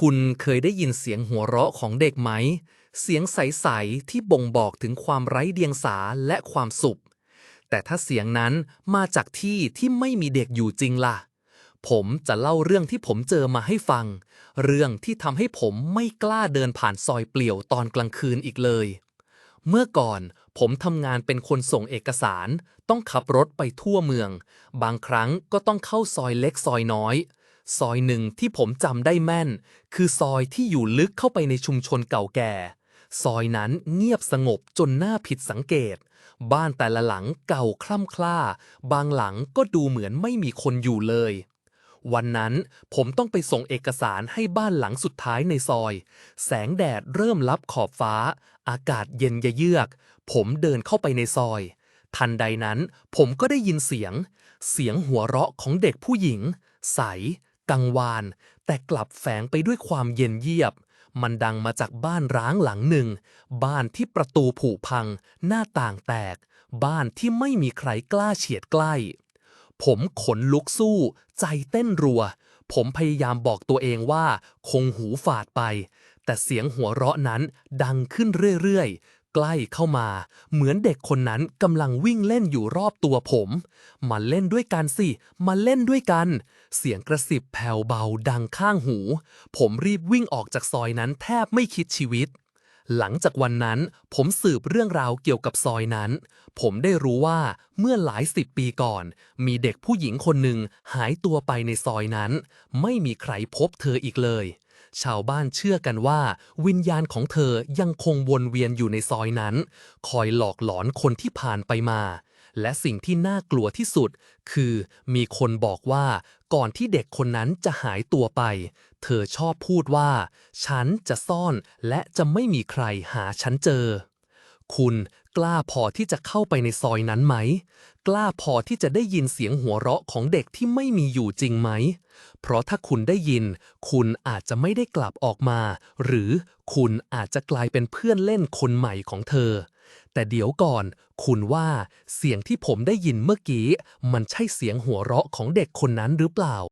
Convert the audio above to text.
คุณเคยได้ยินเสียงหัวเราะของเด็กไหม เสียงใส ๆ ที่บ่งบอกถึงความไร้เดียงสาและความสุข แต่ถ้าเสียงนั้นมาจากที่ที่ไม่มีเด็กอยู่จริงล่ะ ผมจะเล่าเรื่องที่ผมเจอมาให้ฟัง เรื่องที่ทำให้ผมไม่กล้าเดินผ่านซอยเปลี่ยวตอนกลางคืนอีกเลย เมื่อก่อนผมทำงานเป็นคนส่งเอกสาร ต้องขับรถไปทั่วเมือง บางครั้งก็ต้องเข้าซอยเล็กซอยน้อย ซอยหนึ่งที่ผมจำได้แม่น คือซอยที่อยู่ลึกเข้าไปในชุมชนเก่าแก่ ซอยนั้นเงียบสงบจนน่าผิดสังเกต บ้านแต่ละหลังเก่าคล่ำคล้าบางหลังก็ดูเหมือนไม่มีคนอยู่เลย วันนั้นผมต้องไปส่งเอกสารให้บ้านหลังสุดท้ายในซอย แสงแดดเริ่มลับขอบฟ้า อากาศเย็นเยือก ผมเดินเข้าไปในซอย ทันใดนั้นผมก็ได้ยินเสียง เสียงหัวเราะของเด็กผู้หญิง ใส กังวาน แต่กลับแฝงไปด้วยความเย็นเยียบ มันดังมาจากบ้านร้างหลังหนึ่ง บ้านที่ประตูผุพัง หน้าต่างแตก บ้านที่ไม่มีใครกล้าเฉียดใกล้ ผมขนลุกสู้ ใจเต้นรัว ผมพยายามบอกตัวเองว่า คงหูฝาดไป แต่เสียงหัวเราะนั้นดังขึ้นเรื่อยๆ ใกล้เข้ามา เหมือนเด็กคนนั้นกำลังวิ่งเล่นอยู่รอบตัวผม มาเล่นด้วยกันสิ มาเล่นด้วยกัน เสียงกระสิบแผ่วเบาดังข้างหู ผมรีบวิ่งออกจากซอยนั้นแทบไม่คิดชีวิต หลังจากวันนั้น ผมสืบเรื่องราวเกี่ยวกับซอยนั้น ผมได้รู้ว่าเมื่อหลายสิบปีก่อน มีเด็กผู้หญิงคนหนึ่งหายตัวไปในซอยนั้น ไม่มีใครพบเธออีกเลย ชาวบ้านเชื่อกันว่า วิญญาณของเธอยังคงวนเวียนอยู่ในซอยนั้น คอยหลอกหลอนคนที่ผ่านไปมา และสิ่งที่น่ากลัวที่สุด คือมีคนบอกว่าก่อนที่เด็กคนนั้นจะหายตัวไป เธอชอบพูดว่า ฉันจะซ่อนและจะไม่มีใครหาฉันเจอ คุณ กล้าพอที่จะเข้าไปในซอยนั้นไหม กล้าพอที่จะได้ยินเสียงหัวเราะของเด็กที่ไม่มีอยู่จริงไหม เพราะถ้าคุณได้ยิน คุณอาจจะไม่ได้กลับออกมา หรือคุณอาจจะกลายเป็นเพื่อนเล่นคนใหม่ของเธอ แต่เดี๋ยวก่อน คุณว่าเสียงที่ผมได้ยินเมื่อกี้ มันใช่เสียงหัวเราะของเด็กคนนั้นหรือเปล่า